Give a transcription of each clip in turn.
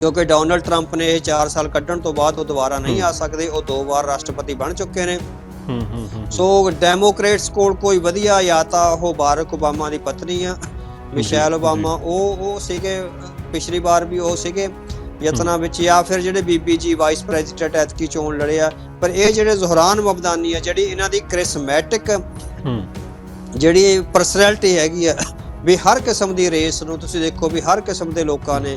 ਕਿਉਂਕਿ Donald Trump ਨੇ ਇਹ 4 ਸਾਲ ਕੱਢਣ ਤੋਂ ਬਾਅਦ ਉਹ ਦੁਬਾਰਾ ਨਹੀਂ ਆ ਸਕਦੇ ਉਹ ਦੋ ਵਾਰ ਰਾਸ਼ਟਰਪਤੀ ਬਣ ਚੁੱਕੇ ਨੇ। ਹੂੰ ਹੂੰ ਹੂੰ ਸੋ ਡੈਮੋਕ੍ਰੇਟਸ ਕੋਲ ਕੋਈ ਵਧੀਆ ਜਾਂ ਤਾਂ ਉਹ ਬਾਰਕ ਓਬਾਮਾ ਦੀ ਪਤਨੀ ਆ ਮਿਸ਼ੈਲ ਓਬਾਮਾ ਉਹ ਉਹ ਸੀਗੇ ਪਿਛਲੀ ਵਾਰ ਵੀ ਉਹ ਸੀਗੇ ਯਤਨਾਂ ਵਿੱਚ ਜਾਂ ਫਿਰ ਜਿਹੜੇ ਬੀਬੀਜੀ ਵਾਈਸ ਪ੍ਰੈਜ਼ੀਡੈਂਟ ਐਤਕੀ ਚੋਣ ਲੜਿਆ ਪਰ ਇਹ ਜਿਹੜੇ ਜ਼ਹਰਾਨ ਮਬਦਾਨੀ ਆ ਜਿਹੜੀ ਇਹਨਾਂ ਦੀ ਕ੍ਰਿਸਮੈਟਿਕ ਹੂੰ। ਜਿਹੜੀ ਪਰਸਨੈਲਿਟੀ ਹੈਗੀ ਆ ਵੀ ਹਰ ਕਿਸਮ ਦੀ ਰੇਸ ਨੂੰ ਤੁਸੀਂ ਦੇਖੋ ਵੀ ਹਰ ਕਿਸਮ ਦੇ ਲੋਕਾਂ ਨੇ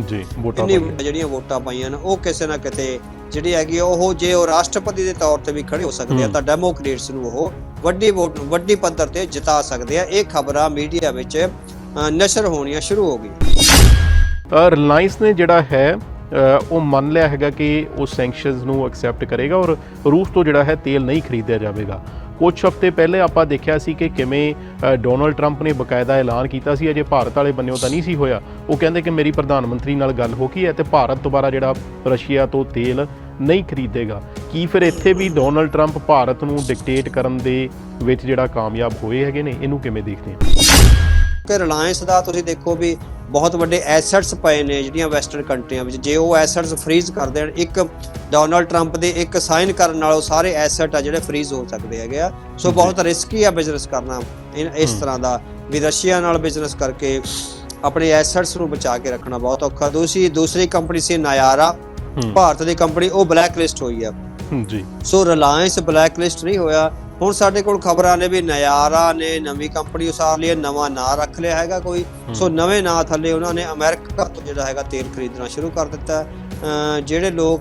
ਜੀ ਵੋਟਾਂ ਇੰਨੀ ਪਾਈਆਂ। ਜਿਹੜੀਆਂ ਵੋਟਾਂ ਪਾਈਆਂ ਨੇ ਉਹ ਕਿਸੇ ਨਾ ਕਿਤੇ ਜਿਹੜੀ ਹੈਗੀ ਆ, ਉਹ ਜੇ ਉਹ ਰਾਸ਼ਟਰਪਤੀ ਦੇ ਤੌਰ ਤੇ ਵੀ ਖੜੇ ਹੋ ਸਕਦੇ ਆ ਹੂੰ। ਤਾਂ ਡੈਮੋਕ੍ਰੇਟਸ ਨੂੰ ਉਹ ਵੱਡੀ ਵੋਟ ਵੱਡੀ ਪੱਧਰ ਤੇ ਜਿਤਾ ਸਕਦੇ ਆ ਇਹ ਖਬਰਾਂ ਮੀਡੀਆ ਵਿੱਚ ਅ, ਨਸ਼ਰ ਹੋਣੀਆਂ ਸ਼ੁਰੂ ਹੋ ਗਈਆਂ ਰਿਲਾਇੰਸ ਨੇ ਜਿਹੜਾ ਹੈ ਅ, ਉਹ ਮੰਨ ਲਿਆ ਹੈਗਾ ਕਿ ਉਹ ਸੈਂਕਸ਼ਨਸ ਨੂੰ ਐਕਸੈਪਟ ਕਰੇਗਾ ਔਰ ਰੂਸ ਤੋਂ ਜਿਹੜਾ ਹੈ ਤੇਲ ਨਹੀਂ ਖਰੀਦਿਆ ਜਾਵੇਗਾ ਕੁਝ ਹਫ਼ਤੇ ਪਹਿਲੇ ਆਪਾਂ ਦੇਖਿਆ ਸੀ ਕਿ ਕਿਵੇਂ ਡੋਨਲਡ ਟਰੰਪ ਨੇ ਬਕਾਇਦਾ ਐਲਾਨ ਕੀਤਾ ਸੀ, ਅਜੇ ਭਾਰਤ ਵਾਲੇ ਬੰਨਿਓ ਤਾਂ ਨਹੀਂ ਸੀ ਹੋਇਆ। ਉਹ ਕਹਿੰਦੇ ਕਿ ਮੇਰੀ ਪ੍ਰਧਾਨ ਮੰਤਰੀ ਨਾਲ ਗੱਲ ਹੋ ਗਈ ਹੈ ਤੇ ਭਾਰਤ ਦੁਬਾਰਾ ਜਿਹੜਾ ਰਸ਼ੀਆ ਤੋਂ ਤੇਲ ਨਹੀਂ ਖਰੀਦੇਗਾ। ਕੀ ਫਿਰ ਇੱਥੇ ਵੀ ਡੋਨਲਡ ਟਰੰਪ ਭਾਰਤ ਨੂੰ ਡਿਕਟੇਟ ਕਰਨ ਦੇ ਵਿੱਚ ਜਿਹੜਾ ਕਾਮਯਾਬ ਹੋਏ ਹੈਗੇ ਨੇ? ਇਹਨੂੰ ਕਿਵੇਂ ਦੇਖਦੇ ਆ ਕਿ ਰਿਲਾਇੰਸ ਦਾ ਤੁਸੀਂ ਦੇਖੋ ਵੀ ਬਹੁਤ ਵੱਡੇ ਐਸੈਟਸ ਪਏ ਨੇ ਜਿਹੜੀਆਂ ਵੈਸਟਰਨ ਕੰਟਰੀਆਂ ਵਿੱਚ। ਜੇ ਉਹ ਐਸੈਟਸ ਫ੍ਰੀਜ਼ ਕਰ ਦੇਣ ਇੱਕ ਡੋਨਾਲਡ ਟਰੰਪ ਦੇ ਇੱਕ ਸਾਈਨ ਕਰਨ ਨਾਲ ਉਹ ਸਾਰੇ ਐਸੈਟ ਆ ਜਿਹੜੇ ਫ੍ਰੀਜ਼ ਹੋ ਸਕਦੇ ਹੈਗੇ ਆ। ਸੋ। ਬਹੁਤ ਰਿਸਕੀ ਆ ਬਿਜ਼ਨਸ ਕਰਨਾ ਇਸ। ਤਰ੍ਹਾਂ ਦਾ। ਵੀ ਰਸ਼ੀਆ ਨਾਲ ਬਿਜ਼ਨਸ ਕਰਕੇ ਆਪਣੇ ਐਸੈਟਸ ਨੂੰ ਬਚਾ ਕੇ ਰੱਖਣਾ ਬਹੁਤ ਔਖਾ। ਦੂਸਰੀ ਦੂਸਰੀ ਕੰਪਨੀ ਸੀ ਨਾਇਆਰਾ ਭਾਰਤ ਦੀ ਕੰਪਨੀ ਉਹ ਬਲੈਕ ਲਿਸਟ ਹੋਈ ਆ। ਜੀ। ਸੋ ਰਿਲਾਇੰਸ ਬਲੈਕ ਲਿਸਟ ਨਹੀਂ ਹੋਇਆ। ਹੁਣ ਸਾਡੇ ਕੋਲ ਖਬਰਾਂ ਨੇ ਵੀ ਨਯਾਰਾ ਨੇ ਨਵੀਂ ਕੰਪਨੀ ਉਸਾਰ ਲਈ ਨਵਾਂ ਨਾਂ ਰੱਖ ਲਿਆ ਹੈਗਾ ਕੋਈ। ਸੋ ਨਵੇਂ ਨਾਂ ਥੱਲੇ ਉਹਨਾਂ ਨੇ ਅਮਰੀਕਾ ਤੋਂ ਜਿਹੜਾ ਹੈਗਾ ਤੇਲ ਖਰੀਦਣਾ ਸ਼ੁਰੂ ਕਰ ਦਿੱਤਾ ਜਿਹੜੇ ਲੋਕ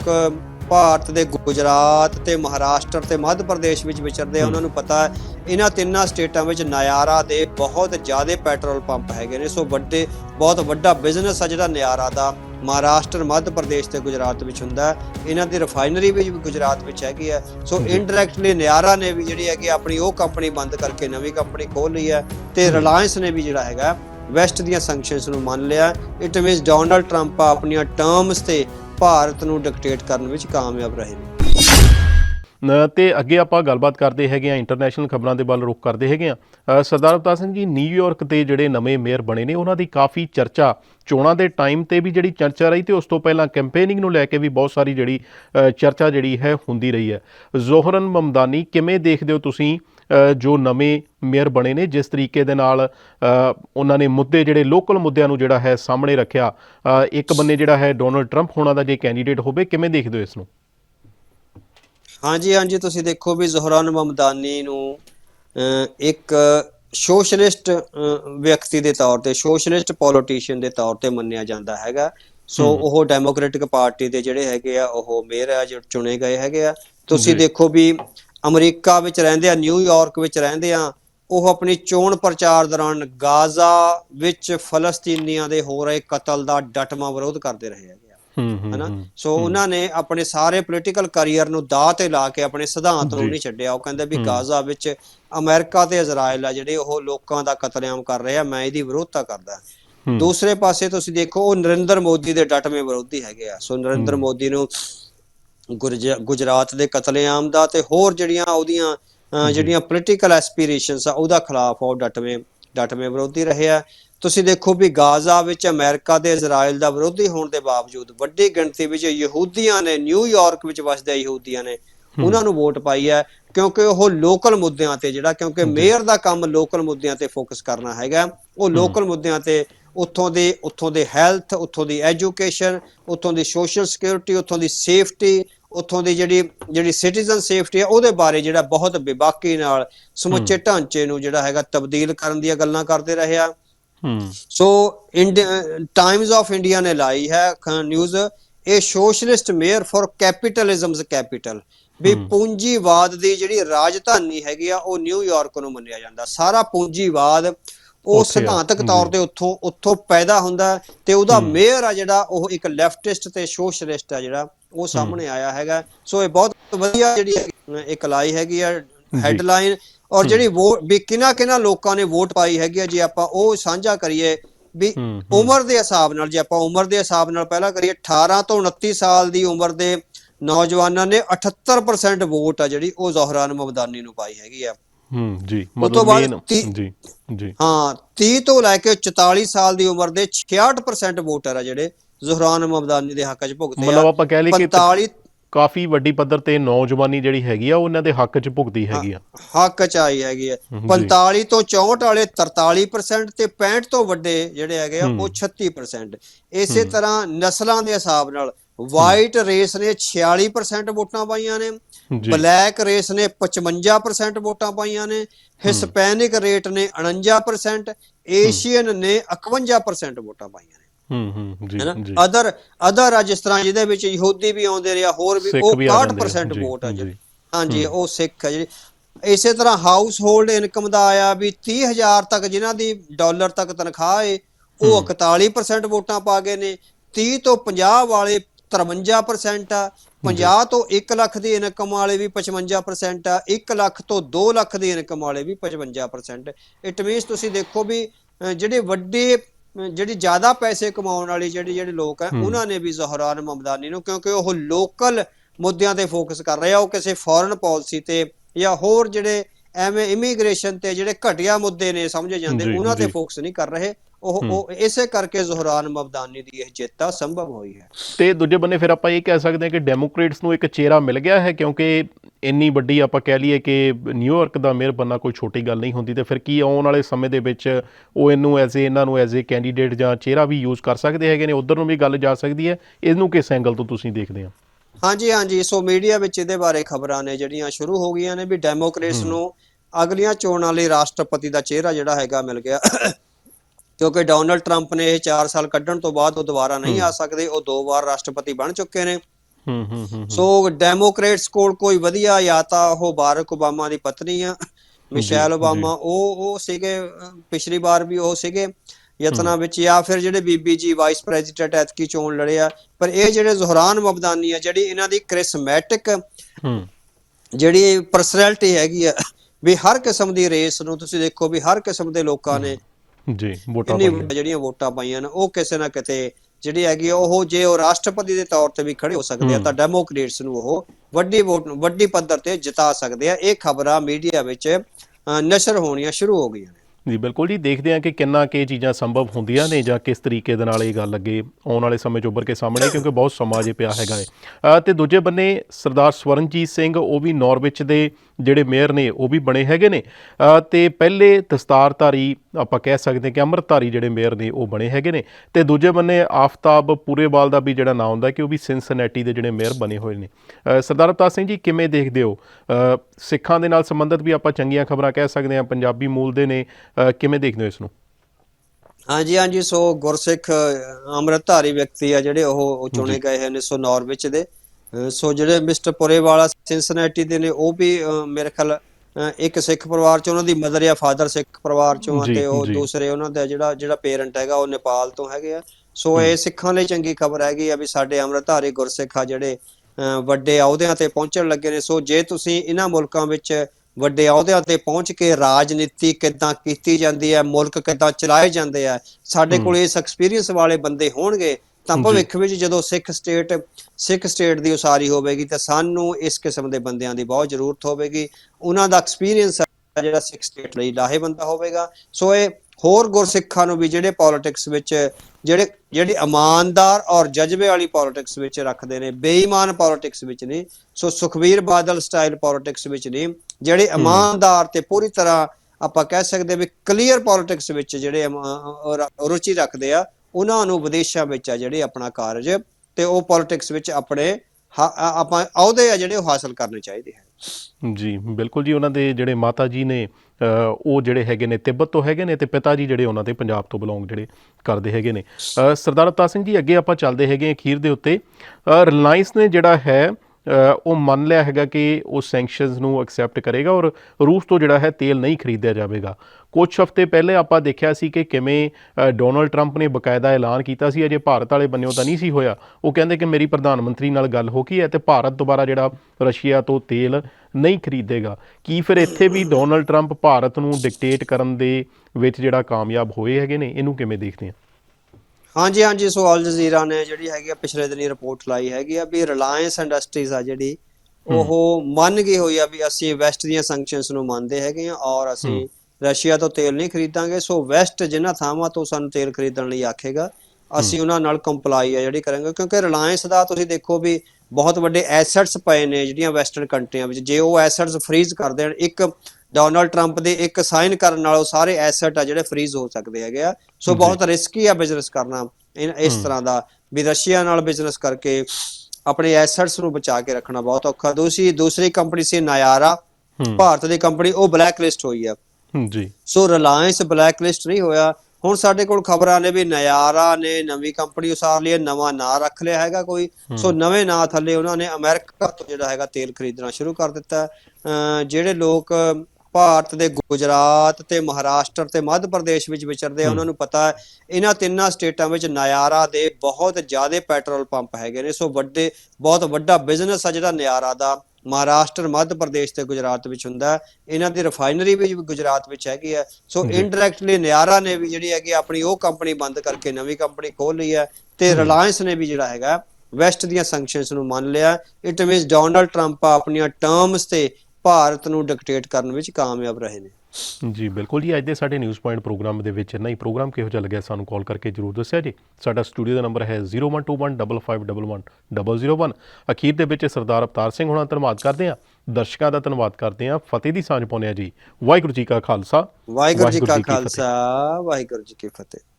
ਭਾਰਤ ਦੇ ਗੁਜਰਾਤ ਤੇ ਮਹਾਰਾਸ਼ਟਰ ਤੇ ਮੱਧ ਪ੍ਰਦੇਸ਼ ਵਿੱਚ ਵਿਚਰਦੇ ਆ। ਉਹਨਾਂ ਨੂੰ ਪਤਾ ਹੈ ਇਹਨਾਂ ਤਿੰਨਾਂ ਸਟੇਟਾਂ ਵਿੱਚ ਨਯਾਰਾ ਦੇ ਬਹੁਤ ਜ਼ਿਆਦਾ ਪੈਟਰੋਲ ਪੰਪ ਹੈਗੇ ਨੇ। ਸੋ ਵੱਡੇ ਬਹੁਤ ਵੱਡਾ ਬਿਜ਼ਨਸ ਆ ਜਿਹੜਾ ਨਯਾਰਾ ਦਾ। ਮਹਾਰਾਸ਼ਟਰ ਮੱਧ ਪ੍ਰਦੇਸ਼ ਤੇ ਗੁਜਰਾਤ ਵਿੱਚ ਹੁੰਦਾ। ਇਹਨਾਂ ਦੀ ਰਿਫਾਈਨਰੀ ਵੀ ਗੁਜਰਾਤ ਵਿੱਚ ਹੈਗੀ ਹੈ ਸੋ। ਇਨਡਾਇਰੈਕਟਲੀ ਨਿਆਰਾ ਨੇ ਵੀ ਜਿਹੜੀ ਹੈਗੀ ਆਪਣੀ ਉਹ ਕੰਪਨੀ ਬੰਦ ਕਰਕੇ ਨਵੀਂ ਕੰਪਨੀ ਖੋਲ ਲਈ ਹੈ ਤੇ ਰਿਲਾਇੰਸ ਨੇ ਵੀ ਜਿਹੜਾ ਹੈਗਾ ਵੈਸਟ ਦੀਆਂ ਸੈਂਕਸ਼ਨਸ ਨੂੰ ਮੰਨ ਲਿਆ ਇਟ ਮੀਨਸ ਡੋਨਲਡ ਟਰੰਪ ਆਪਣੀਆਂ ਟਰਮਸ ਤੇ ਭਾਰਤ ਨੂੰ ਡਿਕਟੇਟ ਕਰਨ ਵਿੱਚ ਕਾਮਯਾਬ ਰਹੇ ਨ- ਤੇ ਅੱਗੇ ਆਪਾਂ ਗੱਲਬਾਤ ਕਰਦੇ ਹੈਗੇ ਆ ਇੰਟਰਨੈਸ਼ਨਲ ਖਬਰਾਂ ਦੇ ਵੱਲ ਰੁਖ ਕਰਦੇ ਹੈਗੇ ਆ ਸਰਦਾਰ ਅਵਤਾਰ ਸਿੰਘ ਜੀ ਨਿਊਯਾਰਕ ਦੇ ਜਿਹੜੇ ਨਵੇਂ ਮੇਅਰ ਬਣੇ ਨੇ, ਉਹਨਾਂ ਦੀ ਕਾਫੀ ਚਰਚਾ, ਚੋਣਾਂ ਦੇ ਟਾਈਮ ਤੇ ਵੀ ਜਿਹੜੀ ਚਰਚਾ ਰਹੀ ਤੇ ਉਸ ਤੋਂ ਪਹਿਲਾਂ ਕੈਂਪੇਨਿੰਗ ਨੂੰ ਲੈ ਕੇ ਵੀ ਬਹੁਤ ਸਾਰੀ ਜਿਹੜੀ ਚਰਚਾ ਜਿਹੜੀ ਹੈ ਹੁੰਦੀ ਰਹੀ ਹੈ। ਜ਼ੋਹਰਨ ਮਮਦਾਨੀ, ਕਿਵੇਂ ਦੇਖਦੇ ਹੋ ਤੁਸੀਂ ਜੋ ਨਵੇਂ ਮੇਅਰ ਬਣੇ ਨੇ, ਜਿਸ ਤਰੀਕੇ ਦੇ ਨਾਲ ਉਹਨਾਂ ਨੇ ਮੁੱਦੇ ਜਿਹੜੇ ਲੋਕਲ ਮੁੱਦਿਆਂ ਨੂੰ ਜਿਹੜਾ ਹੈ ਸਾਹਮਣੇ ਰੱਖਿਆ ਇੱਕ ਬੰਨੇ ਜਿਹੜਾ ਹੈ ਡੋਨਲਡ ਟਰੰਪ ਹੋਣਾ ਦਾ ਜੇ ਕੈਂਡੀਡੇਟ ਹੋਵੇ, ਕਿਵੇਂ ਦੇਖਦੇ ਹੋ ਇਸ ਨੂੰ? ਹਾਂਜੀ ਹਾਂਜੀ ਤੁਸੀਂ ਦੇਖੋ ਵੀ ਜ਼ਹਰਾਨ ਮਮਦਾਨੀ ਨੂੰ ਇੱਕ ਸੋਸ਼ਲਿਸਟ ਵਿਅਕਤੀ ਦੇ ਤੌਰ ਤੇ ਸੋਸ਼ਲਿਸਟ ਪੋਲੀਟੀਸ਼ੀਅਨ ਦੇ ਤੌਰ ਤੇ ਮੰਨਿਆ ਜਾਂਦਾ ਹੈਗਾ ਸੋ। ਉਹ ਡੈਮੋਕ੍ਰੈਟਿਕ ਪਾਰਟੀ ਦੇ ਜਿਹੜੇ ਹੈਗੇ ਆ ਉਹ ਮੇਅਰ ਆ ਜਿਹੜੇ ਚੁਣੇ ਗਏ ਹੈਗੇ ਆ ਤੁਸੀਂ ਜੀ। ਦੇਖੋ ਵੀ ਅਮਰੀਕਾ ਵਿੱਚ ਰਹਿੰਦੇ ਆ ਨਿਊਯਾਰਕ ਵਿੱਚ ਰਹਿੰਦੇ ਆ ਉਹ ਆਪਣੀ ਚੋਣ ਪ੍ਰਚਾਰ ਦੌਰਾਨ ਗਾਜ਼ਾ ਵਿੱਚ ਫਲਸਤੀਨੀਆਂ ਦੇ ਹੋ ਰਹੇ ਕਤਲ ਦਾ ਡਟਵਾਂ ਵਿਰੋਧ ਕਰਦੇ ਰਹੇ ਹੈਗੇ ਹਨਾ ਸੋ। ਉਹਨਾਂ ਨੇ ਆਪਣੇ ਸਾਰੇ ਪੋਲੀਟੀਕਲ ਕੈਰੀਅਰ ਨੂੰ ਦਾਅ ਤੇ ਲਾ ਕੇ ਆਪਣੇ ਸਿਧਾਂਤ ਨੂੰ। ਨਹੀਂ ਛੱਡਿਆ ਉਹ ਕਹਿੰਦੇ ਵੀ। ਗਾਜ਼ਾ ਵਿੱਚ ਅਮਰੀਕਾ ਤੇ ਇਜ਼ਰਾਈਲ ਆ ਜਿਹੜੇ ਉਹ ਲੋਕਾਂ ਦਾ ਕਤਲੇਆਮ ਕਰ ਰਹੇ ਆ ਮੈਂ ਇਹਦੀ ਵਿਰੋਧਤਾ ਕਰਦਾ ਦੂਸਰੇ ਪਾਸੇ ਤੁਸੀਂ ਦੇਖੋ ਉਹ ਨਰਿੰਦਰ ਮੋਦੀ ਦੇ ਡਟਵੇਂ ਵਿਰੋਧੀ ਹੈਗੇ ਆ ਸੋ ਨਰਿੰਦਰ। ਮੋਦੀ ਨੂੰ ਗੁਜਰਾਤ ਦੇ ਕਤਲੇਆਮ ਦਾ ਤੇ ਹੋਰ ਜਿਹੜੀਆਂ ਉਹਦੀਆਂ। ਜਿਹੜੀਆਂ ਪੋਲੀਟੀਕਲ ਐਸਪੀਰੇਸ਼ਨਸ ਆ ਉਹਦਾ ਖਿਲਾਫ ਉਹ ਡਟਵੇਂ ਡਟਵੇਂ ਵਿਰੋਧੀ ਰਹੇ ਆ ਤੁਸੀਂ ਦੇਖੋ ਵੀ ਗਾਜ਼ਾ ਵਿੱਚ ਅਮਰੀਕਾ ਤੇ ਇਜ਼ਰਾਈਲ ਦਾ ਵਿਰੋਧੀ ਹੋਣ ਦੇ ਬਾਵਜੂਦ ਵੱਡੀ ਗਿਣਤੀ ਵਿੱਚ ਯਹੂਦੀਆਂ ਨੇ ਨਿਊਯਾਰਕ ਵਿੱਚ ਵਸਦੇ ਯਹੂਦੀਆਂ ਨੇ। ਉਹਨਾਂ ਨੂੰ ਵੋਟ ਪਾਈ ਹੈ ਕਿਉਂਕਿ ਉਹ ਲੋਕਲ ਮੁੱਦਿਆਂ ਤੇ ਜਿਹੜਾ ਕਿਉਂਕਿ। ਮੇਅਰ ਦਾ ਕੰਮ ਲੋਕਲ ਮੁੱਦਿਆਂ ਤੇ ਫੋਕਸ ਕਰਨਾ ਹੈਗਾ ਉਹ ਲੋਕਲ ਮੁੱਦਿਆਂ ਤੇ ਉੱਥੋਂ ਦੇ ਉੱਥੋਂ ਦੇ ਹੈਲਥ ਉੱਥੋਂ ਦੀ ਐਜੂਕੇਸ਼ਨ ਉੱਥੋਂ ਦੀ ਸੋਸ਼ਲ ਸਿਕਿਉਰਿਟੀ ਉੱਥੋਂ ਦੀ ਸੇਫਟੀ ਉੱਥੋਂ ਦੀ ਜਿਹੜੀ ਜਿਹੜੀ ਸਿਟੀਜ਼ਨ ਸੇਫਟੀ ਹੈ ਉਹਦੇ ਬਾਰੇ ਜਿਹੜਾ ਬਹੁਤ ਬੇਬਾਕੀ ਨਾਲ ਸਮੁੱਚੇ ਢਾਂਚੇ ਨੂੰ ਜਿਹੜਾ ਹੈਗਾ ਤਬਦੀਲ ਕਰਨ ਦੀਆਂ ਗੱਲਾਂ ਕਰਦੇ ਰਹੇ ਆ ਸੋ ਟਾਈਮਜ਼ ਆਫ ਇੰਡੀਆ ਨੇ ਲਾਈ ਹੈ ਨਿਊਜ਼ ਇਹ socialist mayor for capitalism's capital ਵੀ। ਪੂੰਜੀਵਾਦ ਦੀ ਜਿਹੜੀ ਰਾਜਧਾਨੀ ਹੈਗੀ ਆ ਉਹ ਨਿਊਯਾਰਕ ਨੂੰ ਮੰਨਿਆ ਜਾਂਦਾ। ਸਾਰਾ ਪੂੰਜੀਵਾਦ ਉਹ ਸਿਧਾਂਤਕ। ਤੌਰ ਤੇ ਉੱਥੋਂ ਉੱਥੋਂ ਪੈਦਾ ਹੁੰਦਾ ਤੇ ਉਹਦਾ। ਮੇਅਰ ਆ ਜਿਹੜਾ ਉਹ ਇੱਕ ਲੈਫਟਿਸਟ ਤੇ ਸੋਸ਼ਲਿਸਟ ਆ ਜਿਹੜਾ ਉਹ ਸਾਹਮਣੇ ਆਇਆ ਹੈਗਾ। ਸੋ ਇਹ ਬਹੁਤ ਵਧੀਆ ਜਿਹੜੀ ਇੱਕ ਲਾਈ ਹੈਗੀ ਆ ਹੈਡਲਾਈਨ ਔਰ। ਜਿਹੜੀ ਵੋਟ ਵੀ ਕਿਹਨਾਂ ਕਿਹਨਾਂ ਲੋਕਾਂ ਨੇ ਵੋਟ ਪਾਈ ਹੈਗੀ ਆ ਜੇ ਆਪਾਂ ਉਹ ਸਾਂਝਾ ਕਰੀਏ ਵੀ ਹੂੰ, ਹੂੰ। ਉਮਰ ਦੇ ਹਿਸਾਬ ਨਾਲ ਜੇ ਆਪਾਂ ਉਮਰ ਦੇ ਹਿਸਾਬ ਨਾਲ ਪਹਿਲਾਂ ਕਰੀਏ 18 ਤੋਂ 29 ਸਾਲ ਦੀ ਉਮਰ ਦੇ ਨੌਜਵਾਨਾਂ ਨੇ 78% ਵੋਟ ਆ ਜਿਹੜੀ ਉਹ ਜ਼ਹਰਾਨ ਮਮਦਾਨੀ ਨੂੰ ਪਾਈ ਹੈਗੀ ਆ ਹੂੰ ਜੀ ਮਤਲਬ ਜੀ ਜੀ ਹਾਂ 30 ਤੋਂ ਲੈ ਕੇ 44 ਸਾਲ ਦੀ ਉਮਰ ਦੇ 66% ਵੋਟਰ ਆ ਜਿਹੜੇ ਜ਼ੁਹਰਾਨ ਮਮਦਾਨੀ ਦੇ ਹੱਕ 'ਚ ਭੁਗਤੇ ਮਤਲਬ ਆਪਾਂ ਕਹਿ ਲਈਏ ਕਿ 45 ਕਾਫੀ ਵੱਡੀ ਪੱਧਰ ਤੇ ਨੌਜਵਾਨੀ ਜਿਹੜੀ ਹੈਗੀ ਆ ਉਹ ਉਹਨਾਂ ਦੇ ਹੱਕ 'ਚ ਭੁਗਦੀ ਹੈਗੀ ਆ। ਹੱਕ 'ਚ ਆਈ ਹੈਗੀ ਜੀ। 45 ਤੋਂ 64 ਵਾਲੇ 43% ਤੇ 65 ਤੋਂ ਵੱਡੇ ਜਿਹੜੇ ਹੈਗੇ ਆ ਉਹ 36% ਇਸੇ ਤਰ੍ਹਾਂ ਨਸਲਾਂ ਦੇ ਹਿਸਾਬ ਨਾਲ ਵਾਈਟ ਰੇਸ ਨੇ 46% ਵੋਟਾਂ ਪਾਈਆਂ ਨੇ ਬਲੈਕ ਰੇਸ ਨੇ 55% ਵੋਟਾਂ ਪਾਈਆਂ ਨੇ ਹਿਸਪੈਨਿਕ ਰੇਟ ਨੇ 49% ਏਸ਼ੀਅਨ ਨੇ 51% ਵੋਟਾਂ ਪਾਈਆਂ ਨੇ। ਹੂੰ ਹੂੰ ਜੀ ਅਦਰ ਅਦਰ ਆ ਜਿਸ ਤਰ੍ਹਾਂ ਜਿਹਦੇ ਵਿੱਚ ਯਹੂਦੀ ਵੀ ਆਉਂਦੇ ਰਿਹਾ ਹੋਰ ਵੀ ਉਹ ਵੀ ਆ ਜਾਂਦੇ ਆ, 61% ਜੀ, ਵੋਟ ਆ ਜੀ। ਹਾਂਜੀ ਉਹ ਸਿੱਖ ਹੈ ਜਿਹੜੀ। ਇਸੇ ਤਰ੍ਹਾਂ ਹਾਊਸ ਹੋਲਡ ਇਨਕਮ ਦਾ ਆਇਆ ਵੀ 30000 ਤੱਕ ਜਿਨ੍ਹਾਂ ਦੀ ਡਾਲਰ ਤੱਕ ਤਨਖਾਹ ਹੈ। ਉਹ 41% ਵੋਟਾਂ ਪਾ ਗਏ ਨੇ। 30 ਤੋਂ 50 ਵਾਲੇ 53% ਆ 50 ਤੋਂ 1 ਲੱਖ ਦੀ ਇਨਕਮ ਵਾਲੇ ਵੀ 55% ਆ 1 ਲੱਖ ਤੋਂ 2 ਲੱਖ ਦੀ ਇਨਕਮ ਵਾਲੇ ਵੀ 55% ਇਟ ਮੀਨਸ ਤੁਸੀਂ ਦੇਖੋ ਵੀ ਜਿਹੜੇ ਵੱਡੇ ਜਿਹੜੀ ਜ਼ਿਆਦਾ ਪੈਸੇ ਕਮਾਉਣ ਵਾਲੀ ਜਿਹੜੀ ਜਿਹੜੇ ਲੋਕ ਆ ਉਹਨਾਂ ਨੇ ਵੀ ਜ਼ਹਰਾਨ ਮਮਦਾਨੀ ਨੂੰ ਕਿਉਂਕਿ ਉਹ ਲੋਕਲ ਮੁੱਦਿਆਂ ਤੇ ਫੋਕਸ ਕਰ ਰਹੇ ਆ ਉਹ ਕਿਸੇ ਫੋਰਨ ਪਾਲਿਸੀ ਤੇ ਜਾਂ ਹੋਰ ਜਿਹੜੇ ਐਵੇਂ ਇਮੀਗ੍ਰੇਸ਼ਨ ਤੇ ਜਿਹੜੇ ਘਟੀਆ ਮੁੱਦੇ ਨੇ ਸਮਝੇ ਜਾਂਦੇ ਉਹਨਾਂ ਤੇ। ਫੋਕਸ ਨਹੀਂ ਕਰ ਰਹੇ। ਉਹ ਉਹ ਇਸੇ ਕਰਕੇ ਜ਼ਹਰਾਨ ਮਮਦਾਨੀ ਦੀ ਇਹ ਜਿੱਤ ਸੰਭਵ ਹੋਈ ਹੈ। ਤੇ ਦੂਜੇ ਬੰਨੇ ਫਿਰ ਆਪਾਂ ਇਹ ਕਹਿ ਸਕਦੇ ਹਾਂ ਕਿ ਡੈਮੋਕ੍ਰੇਟਸ ਨੂੰ ਇੱਕ ਚਿਹਰਾ ਮਿਲ ਗਿਆ ਹੈ ਕਿਉਂਕਿ ਇੰਨੀ ਵੱਡੀ ਆਪਾਂ ਕਹਿ ਲਈਏ ਕਿ ਨਿਊਯਾਰਕ ਦਾ ਮੇਅਰ ਬਣਨਾ ਕੋਈ ਛੋਟੀ ਗੱਲ ਨਹੀਂ ਹੁੰਦੀ ਤੇ ਫਿਰ ਕੀ ਆਉਣ ਵਾਲੇ ਸਮੇਂ ਦੇ ਵਿੱਚ ਉਹ ਇਹਨੂੰ ਐਜ਼ ਇਹਨਾਂ ਨੂੰ ਐਜ਼ ਏ ਕੈਂਡੀਡੇਟ ਜਾਂ ਚਿਹਰਾ ਵੀ ਯੂਜ਼ ਕਰ ਸਕਦੇ ਹੈਗੇ ਨੇ ਉਧਰ ਨੂੰ ਵੀ ਗੱਲ ਜਾ ਸਕਦੀ ਹੈ। ਇਹਨੂੰ ਕਿਸ ਐਂਗਲ ਤੋਂ ਤੁਸੀਂ ਦੇਖਦੇ ਹੋ? ਹਾਂਜੀ ਹਾਂਜੀ। ਸੋ ਮੀਡੀਆ ਵਿੱਚ ਇਹਦੇ ਬਾਰੇ ਖਬਰਾਂ ਨੇ ਜਿਹੜੀਆਂ ਸ਼ੁਰੂ ਹੋ ਗਈਆਂ ਨੇ ਵੀ ਡੈਮੋਕ੍ਰੇਟਸ ਨੂੰ ਅਗਲੀਆਂ ਚੋਣਾਂ ਲਈ ਰਾਸ਼ਟਰਪਤੀ ਦਾ ਚਿਹਰਾ ਜਿਹੜਾ ਹੈਗਾ ਮਿਲ ਗਿਆ। ਕਿਉਂਕਿ ਡੋਨਲਡ ਟਰੰਪ ਨੇ ਇਹ 4 ਸਾਲ ਕੱਢਣ ਤੋਂ ਬਾਅਦ ਉਹ ਦੁਬਾਰਾ ਨਹੀਂ ਆ ਸਕਦੇ। ਉਹ ਦੋ ਵਾਰ ਰਾਸ਼ਟਰਪਤੀ ਬਣ ਚੁੱਕੇ ਨੇ। ਹੂੰ ਹੂੰ ਸੋ ਡੈਮੋਕ੍ਰੇਟਸ ਕੋਲ ਕੋਈ ਵਧੀਆ ਜਾਂ ਤਾਂ ਉਹ ਬਾਰਕ ਓਬਾਮਾ ਦੀ ਪਤਨੀ ਆ ਮਿਸ਼ੈਲ ਓਬਾਮਾ ਉਹ ਉਹ ਸੀਗੇ ਪਿਛਲੀ ਵਾਰ ਵੀ ਉਹ ਸੀਗੇ ਯਤਨਾਂ ਵਿੱਚ ਜਾਂ ਫਿਰ ਜਿਹੜੇ ਬੀਬੀਜੀ ਵਾਈਸ ਪ੍ਰੈਜ਼ੀਡੈਂਟ ਐਤਕੀ ਚੋਣ ਲੜਿਆ ਪਰ ਇਹ ਜਿਹੜੇ ਜ਼ੁਹਰਾਨ ਮਮਦਾਨੀ ਆ ਜਿਹੜੀ ਇਹਨਾਂ ਦੀ ਕ੍ਰਿਸਮੈਟਿਕ ਜਿਹੜੀ ਪਰਸਨੈਲਿਟੀ ਹੈਗੀ ਆ ਵੀ ਹਰ ਕਿਸਮ ਦੀ ਰੇਸ ਨੂੰ ਤੁਸੀਂ ਦੇਖੋ ਵੀ ਹਰ ਕਿਸਮ ਦੇ ਲੋਕਾਂ ਨੇ ਜੀ ਵੋਟਾਂ ਜਿਹੜੀਆਂ ਵੋਟਾਂ ਪਾਈਆਂ ਨੇ ਉਹ ਕਿਸੇ ਨਾ ਕਿਤੇ ਜਿਹੜੀ ਹੈਗੀ ਆ, ਉਹ ਜੇ ਉਹ ਰਾਸ਼ਟਰਪਤੀ ਦੇ ਤੌਰ ਤੇ ਵੀ ਖੜੇ ਹੋ ਸਕਦੇ ਆ ਤਾਂ ਡੈਮੋਕ੍ਰੇਟਸ ਨੂੰ ਉਹ ਵੱਡੀ ਵੋਟ ਵੱਡੀ ਪੱਧਰ ਤੇ ਜਿਤਾ ਸਕਦੇ ਆ। ਇਹ ਖਬਰਾਂ ਮੀਡੀਆ ਵਿੱਚ ਨਸ਼ਰ ਹੋਣੀਆਂ ਸ਼ੁਰੂ ਹੋ ਗਈਆਂ ਨੇ। ਜੀ ਬਿਲਕੁਲ ਜੀ। ਦੇਖਦੇ ਹਾਂ ਕਿ ਕਿੰਨਾ ਕਿ ਚੀਜ਼ਾਂ ਸੰਭਵ ਹੁੰਦੀਆਂ ਨੇ ਜਾਂ ਕਿਸ ਤਰੀਕੇ ਦੇ ਨਾਲ ਇਹ ਗੱਲ ਅੱਗੇ ਆਉਣ ਵਾਲੇ ਸਮੇਂ 'ਚ ਉੱਭਰ ਕੇ ਸਾਹਮਣੇ ਕਿਉਂਕਿ ਬਹੁਤ ਸਮਾਂ ਜੇ ਪਿਆ ਹੈਗਾ ਹੈ ਤੇ ਦੂਜੇ ਬੰਨੇ ਸਰਦਾਰ ਸਵਰਨਜੀਤ ਸਿੰਘ ਉਹ ਵੀ ਨਾਰਵਿਚ ਦੇ ਜਿਹੜੇ ਮੇਅਰ ਨੇ ਉਹ ਵੀ ਬਣੇ ਹੈਗੇ ਨੇ। ਤੇ ਪਹਿਲੇ ਦਸਤਾਰਧਾਰੀ ਆਪਾਂ ਕਹਿ ਸਕਦੇ ਹਾਂ ਕਿ ਅੰਮ੍ਰਿਤਧਾਰੀ ਜਿਹੜੇ ਮੇਅਰ ਨੇ ਉਹ ਬਣੇ ਹੈਗੇ ਨੇ। ਤੇ ਦੂਜੇ ਬੰਨੇ ਆਫਤਾਬ ਪੂਰੇਵਾਲ ਦਾ ਵੀ ਜਿਹੜਾ ਨਾਮ ਹੁੰਦਾ ਕਿ ਉਹ ਵੀ ਸਿਨਸਨੈਟੀ ਦੇ ਜਿਹੜੇ ਮੇਅਰ ਬਣੇ ਹੋਏ ਨੇ। ਸਰਦਾਰ ਅਵਤਾਰ ਸਿੰਘ ਜੀ ਕਿਵੇਂ ਦੇਖਦੇ ਹੋ? ਸਿੱਖਾਂ ਦੇ ਨਾਲ ਸੰਬੰਧਿਤ ਵੀ ਆਪਾਂ ਚੰਗੀਆਂ ਖਬਰਾਂ ਕਹਿ ਸਕਦੇ ਹਾਂ ਪੰਜਾਬੀ ਮੂਲ ਦੇ ਨੇ। ਕਿਵੇਂ ਦੇਖਦੇ ਹੋ ਇਸ ਨੂੰ? ਹਾਂਜੀ ਹਾਂਜੀ ਸੋ ਗੁਰਸਿੱਖ ਅੰਮ੍ਰਿਤਧਾਰੀ ਵਿਅਕਤੀ ਆ ਜਿਹੜੇ ਉਹ ਚੁਣੇ ਗਏ ਹਨ ਸੋ ਨਾਰਵਿਚ ਦੇ। ਸੋ ਜਿਹੜੇ ਮਿਸਟਰ ਪੁਰੇਵਾਲਾ ਸਿਨਸਨੈਟੀ ਦੇ ਨੇ ਉਹ ਵੀ ਮੇਰੇ ਖਿਆਲ ਇੱਕ ਸਿੱਖ ਪਰਿਵਾਰ ਚ ਉਹਨਾਂ ਦੀ ਮਦਰ ਜਾਂ ਫਾਦਰ ਸਿੱਖ ਪਰਿਵਾਰ ਚੋਂ ਆ ਤੇ ਉਹ। ਦੂਸਰੇ ਉਹਨਾਂ ਦਾ ਜਿਹੜਾ ਜਿਹੜਾ ਪੇਰੈਂਟ ਹੈਗਾ ਉਹ ਨੇਪਾਲ ਤੋਂ ਹੈਗੇ ਆ। ਸੋ ਇਹ ਸਿੱਖਾਂ ਲਈ ਚੰਗੀ ਖਬਰ ਹੈਗੀ ਆ ਵੀ ਸਾਡੇ ਅੰਮ੍ਰਿਤਧਾਰੀ ਗੁਰਸਿੱਖ ਆ ਜਿਹੜੇ ਵੱਡੇ ਅਹੁਦਿਆਂ ਤੇ ਪਹੁੰਚਣ ਲੱਗੇ ਨੇ। ਸੋ ਜੇ ਤੁਸੀਂ ਇਹਨਾਂ ਮੁਲਕਾਂ ਵਿੱਚ ਵੱਡੇ ਅਹੁਦਿਆਂ ਤੇ ਪਹੁੰਚ ਕੇ ਰਾਜਨੀਤੀ ਕਿੱਦਾਂ ਕੀਤੀ ਜਾਂਦੀ ਹੈ ਮੁਲਕ ਕਿੱਦਾਂ ਚਲਾਏ ਜਾਂਦੇ ਆ ਸਾਡੇ ਕੋਲ ਇਸ ਐਕਸਪੀਰੀਅੰਸ ਵਾਲੇ ਬੰਦੇ ਹੋਣਗੇ ਤਾਂ ਭਵਿੱਖ ਵਿੱਚ ਜਦੋਂ ਸਿੱਖ ਸਟੇਟ ਸਿੱਖ ਸਟੇਟ ਦੀ ਉਸਾਰੀ ਹੋਵੇਗੀ ਤਾਂ ਸਾਨੂੰ ਇਸ ਕਿਸਮ ਦੇ ਬੰਦਿਆਂ ਦੀ ਬਹੁਤ ਜ਼ਰੂਰਤ ਹੋਵੇਗੀ। ਉਹਨਾਂ ਦਾ ਐਕਸਪੀਰੀਅੰਸ ਜਿਹੜਾ ਸਿੱਖ ਸਟੇਟ ਲਈ ਲਾਹੇਵੰਦ ਹੋਵੇਗਾ। ਸੋ ਇਹ ਹੋਰ ਗੁਰਸਿੱਖਾਂ ਨੂੰ ਵੀ ਜਿਹੜੇ ਪੋਲਿਟਿਕਸ ਵਿੱਚ ਜਿਹੜੇ ਜਿਹੜੇ ਇਮਾਨਦਾਰ ਔਰ ਜਜ਼ਬੇ ਵਾਲੀ ਪੋਲਿਟਿਕਸ ਵਿੱਚ ਰੱਖਦੇ ਨੇ ਬੇਈਮਾਨ ਪੋਲਿਟਿਕਸ ਵਿੱਚ ਨਹੀਂ so Sukhbir Badal style politics ਵਿੱਚ ਨਹੀਂ ਜਿਹੜੇ ਇਮਾਨਦਾਰ ਤੇ ਪੂਰੀ ਤਰ੍ਹਾਂ ਆਪਾਂ ਕਹਿ ਸਕਦੇ ਵੀ ਕਲੀਅਰ ਪੋਲਿਟਿਕਸ ਵਿੱਚ ਜਿਹੜੇ ਰੁਚੀ ਰੱਖਦੇ ਆ ਉਹਨਾਂ ਨੂੰ ਵਿਦੇਸ਼ਾਂ ਵਿੱਚ ਆ ਜਿਹੜੇ ਆਪਣਾ ਕਾਰਜ ਤੇ ਉਹ ਪੋਲਿਟਿਕਸ ਵਿੱਚ ਆਪਣੇ ਆਪਾਂ ਅਹੁਦੇ ਆ ਜਿਹੜੇ ਉਹ ਹਾਸਲ ਕਰਨੇ ਚਾਹੀਦੇ ਹਨ। ਜੀ, ਬਿਲਕੁਲ ਜੀ, ਉਹਨਾਂ ਦੇ ਜਿਹੜੇ ਮਾਤਾ ਜੀ ਨੇ ਉਹ ਜਿਹੜੇ ਹੈਗੇ ਨੇ ਤਿੱਬਤ ਤੋਂ ਹੈਗੇ ਨੇ ਤੇ ਪਿਤਾ ਜੀ ਜਿਹੜੇ ਉਹਨਾਂ ਦੇ ਪੰਜਾਬ ਤੋਂ ਬਿਲੋਂਗ ਜਿਹੜੇ ਕਰਦੇ ਹੈਗੇ ਨੇ। ਸਰਦਾਰ ਅਵਤਾਰ ਸਿੰਘ ਜੀ, ਅੱਗੇ ਆਪਾਂ ਚੱਲਦੇ ਹੈਗੇ ਹਾਂ ਅਖੀਰ ਦੇ ਉੱਤੇ। ਰਿਲਾਇੰਸ ਨੇ ਜਿਹੜਾ ਹੈ ਉਹ ਮੰਨ ਲਿਆ ਹੈਗਾ ਕਿ ਉਹ ਸੈਂਕਸ਼ਨਸ ਨੂੰ ਐਕਸੈਪਟ ਕਰੇਗਾ ਔਰ ਰੂਸ ਤੋਂ ਜਿਹੜਾ ਹੈ ਤੇਲ ਨਹੀਂ ਖਰੀਦਿਆ ਜਾਵੇਗਾ। ਕੁਝ ਹਫ਼ਤੇ ਪਹਿਲੇ ਆਪਾਂ ਦੇਖਿਆ ਸੀ ਕਿ ਕਿਵੇਂ ਡੋਨਲਡ ਡੋਨਾਲਡ ਟਰੰਪ ਨੇ ਬਕਾਇਦਾ ਐਲਾਨ ਕੀਤਾ ਸੀ। ਅਜੇ ਭਾਰਤ ਵਾਲੇ ਬੰਨਿਓ ਤਾਂ ਨਹੀਂ ਸੀ ਹੋਇਆ। ਉਹ ਕਹਿੰਦੇ ਕਿ ਮੇਰੀ ਪ੍ਰਧਾਨ ਮੰਤਰੀ ਨਾਲ ਗੱਲ ਹੋ ਗਈ ਹੈ ਤੇ ਭਾਰਤ ਦੁਬਾਰਾ ਜਿਹੜਾ ਰਸ਼ੀਆ ਤੋਂ ਤੇਲ ਨਹੀਂ ਖਰੀਦੇਗਾ। ਕੀ ਫਿਰ ਇੱਥੇ ਵੀ ਡੋਨਲਡ ਟਰੰਪ ਭਾਰਤ ਨੂੰ ਡਿਕਟੇਟ ਕਰਨ ਦੇ ਵਿੱਚ ਜਿਹੜਾ ਕਾਮਯਾਬ ਹੋਏ ਹੈਗੇ ਨੇ, ਇਹਨੂੰ ਕਿਵੇਂ ਦੇਖਦੇ ਆ? ਹਾਂਜੀ ਹਾਂਜੀ ਸੋ ਅਲ ਜਜ਼ੀਰਾ ਨੇ ਜਿਹੜੀ ਹੈਗੀ ਆ ਪਿਛਲੇ ਦਿਨੀ ਰਿਪੋਰਟ ਲਾਈ ਹੈਗੀ ਆ ਵੀ ਰਿਲਾਇੰਸ ਇੰਡਸਟਰੀਜ਼ ਆ ਜਿਹੜੀ ਉਹ ਮੰਨ ਗਈ ਹੋਈ ਆ ਵੀ ਅਸੀਂ ਵੈਸਟ ਦੀਆਂ ਸੈਂਕਸ਼ਨਸ ਨੂੰ ਮੰਨਦੇ ਹੈਗੇ ਆ ਔਰ ਅਸੀਂ ਰਸ਼ੀਆ ਤੋਂ ਤੇਲ ਨਹੀਂ ਖਰੀਦਾਂਗੇ ਸੋ ਵੈਸਟ ਜਿਨ੍ਹਾਂ ਥਾਵਾਂ ਤੋਂ ਸਾਨੂੰ ਤੇਲ ਖਰੀਦਣ ਲਈ ਆਖੇਗਾ ਅਸੀਂ ਉਹਨਾਂ ਨਾਲ ਕੰਪਲਾਈ ਆ ਜਿਹੜੀ ਕਰਾਂਗੇ ਕਿਉਂਕਿ ਰਿਲਾਇੰਸ ਦਾ ਤੁਸੀਂ ਦੇਖੋ ਵੀ ਬਹੁਤ ਵੱਡੇ ਐਸੈਟਸ ਪਏ ਨੇ ਜਿਹੜੀਆਂ ਵੈਸਟਰਨ ਕੰਟਰੀਆਂ ਵਿੱਚ ਜੇ ਉਹ ਐਸੈਟਸ ਫ੍ਰੀਜ਼ ਕਰ ਦੇਣ ਇੱਕ ਡੋਨਾਲਡ ਟਰੰਪ ਦੇ ਇੱਕ ਸਾਈਨ ਕਰਨ ਨਾਲ ਉਹ ਸਾਰੇ ਐਸੈਟ ਆ ਜਿਹੜੇ ਫ੍ਰੀਜ਼ ਹੋ ਸਕਦੇ ਹੈਗੇ ਆ। ਸੋ ਬਹੁਤ ਰਿਸਕੀ ਆ ਬਿਜ਼ਨਸ ਕਰਨਾ ਇਸ ਤਰ੍ਹਾਂ ਦਾ। ਵੀ ਰਸ਼ੀਆ ਨਾਲ ਬਿਜ਼ਨਸ ਕਰਕੇ ਆਪਣੇ ਐਸੈਟਸ ਨੂੰ ਬਚਾ ਕੇ ਰੱਖਣਾ ਬਹੁਤ ਔਖਾ। ਦੂਸਰੀ ਦੂਸਰੀ ਕੰਪਨੀ ਸੀ ਨਾਇਆਰਾ ਭਾਰਤ ਦੀ ਕੰਪਨੀ ਉਹ ਬਲੈਕ ਲਿਸਟ ਹੋਈ ਆ। ਜੀ। ਸੋ ਰਿਲਾਇੰਸ ਬਲੈਕ ਲਿਸਟ ਨਹੀਂ ਹੋਇਆ। ਹੁਣ ਸਾਡੇ ਕੋਲ ਖਬਰਾਂ ਨੇ ਵੀ ਨਯਾਰਾ ਨੇ ਨਵੀਂ ਕੰਪਨੀ ਉਸਾਰ ਲਈ ਨਵਾਂ ਨਾਂ ਰੱਖ ਲਿਆ ਹੈਗਾ ਕੋਈ। ਸੋ ਨਵੇਂ ਨਾਂ ਥੱਲੇ ਉਹਨਾਂ ਨੇ ਅਮਰੀਕਾ ਤੋਂ ਜਿਹੜਾ ਹੈਗਾ ਤੇਲ ਖਰੀਦਣਾ ਸ਼ੁਰੂ ਕਰ ਦਿੱਤਾ। ਜਿਹੜੇ ਲੋਕ ਭਾਰਤ ਦੇ ਗੁਜਰਾਤ ਤੇ ਮਹਾਰਾਸ਼ਟਰ ਤੇ ਮੱਧ ਪ੍ਰਦੇਸ਼ ਵਿੱਚ ਵਿਚਰਦੇ ਆ ਉਹਨਾਂ ਨੂੰ ਪਤਾ ਹੈ ਇਹਨਾਂ ਤਿੰਨਾਂ ਸਟੇਟਾਂ ਵਿੱਚ ਨਯਾਰਾ ਦੇ ਬਹੁਤ ਜ਼ਿਆਦਾ ਪੈਟਰੋਲ ਪੰਪ ਹੈਗੇ ਨੇ ਸੋ ਵੱਡੇ ਬਹੁਤ ਵੱਡਾ ਬਿਜ਼ਨਸ ਆ ਜਿਹੜਾ ਨਯਾਰਾ ਦਾ ਮਹਾਰਾਸ਼ਟਰ ਮੱਧ ਪ੍ਰਦੇਸ਼ ਤੇ ਗੁਜਰਾਤ ਵਿੱਚ ਹੁੰਦਾ। ਇਹਨਾਂ ਦੀ ਰਿਫਾਈਨਰੀ ਵੀ ਗੁਜਰਾਤ ਵਿੱਚ ਹੈਗੀ ਹੈ ਸੋ ਇਨਡਾਇਰੈਕਟਲੀ ਨਿਆਰਾ ਨੇ ਵੀ ਜਿਹੜੀ ਹੈਗੀ ਆਪਣੀ ਉਹ ਕੰਪਨੀ ਬੰਦ ਕਰਕੇ ਨਵੀਂ ਕੰਪਨੀ ਖੋਲ ਲਈ ਹੈ ਤੇ ਰਿਲਾਇੰਸ ਨੇ ਵੀ ਜਿਹੜਾ ਹੈਗਾ ਵੈਸਟ ਦੀਆਂ ਸੈਂਕਸ਼ਨਸ ਨੂੰ ਮੰਨ ਲਿਆ ਇਟ ਮੀਨਸ ਡੋਨਲਡ ਟਰੰਪ ਆਪਣੀਆਂ ਟਰਮਸ ਤੇ ਭਾਰਤ ਨੂੰ ਡਿਕਟੇਟ ਕਰਨ ਵਿੱਚ ਕਾਮਯਾਬ ਰਹੇ ਨੇ। ਜੀ ਬਿਲਕੁਲ ਜੀ ਅੱਜ ਦੇ ਸਾਡੇ ਨਿਊਜ਼ ਪੁਆਇੰਟ ਪ੍ਰੋਗਰਾਮ ਦੇ ਵਿੱਚ ਇੰਨਾ ਹੀ। ਪ੍ਰੋਗਰਾਮ ਕਿਹੋ ਜਿਹਾ ਲੱਗਿਆ ਸਾਨੂੰ ਕਾਲ ਕਰਕੇ ਜਰੂਰ ਦੱਸਿਆ ਜੀ। ਸਾਡਾ ਸਟੂਡੀਓ ਦਾ ਨੰਬਰ ਹੈ 0121551101 ਅਖੀਰ ਦੇ ਵਿੱਚ ਸਰਦਾਰ ਅਵਤਾਰ ਸਿੰਘ ਹੁਣਾਂ ਧੰਨਵਾਦ ਕਰਦੇ ਹਾਂ। ਦਰਸ਼ਕਾਂ ਦਾ ਧੰਨਵਾਦ ਕਰਦੇ ਹਾਂ। ਫਤਿਹ ਦੀ ਸਾਂਝ ਪਾਉਂਦੇ ਹਾਂ ਜੀ। ਵਾਹਿਗੁਰੂ ਜੀ ਕਾ ਖਾਲਸਾ। ਵਾਹਿਗੁਰੂ ਜੀ ਕਾ। ਖਾਲਸਾ। ਵਾਹਿਗੁਰੂ ਜੀ ਕੀ ਫਤਿਹ।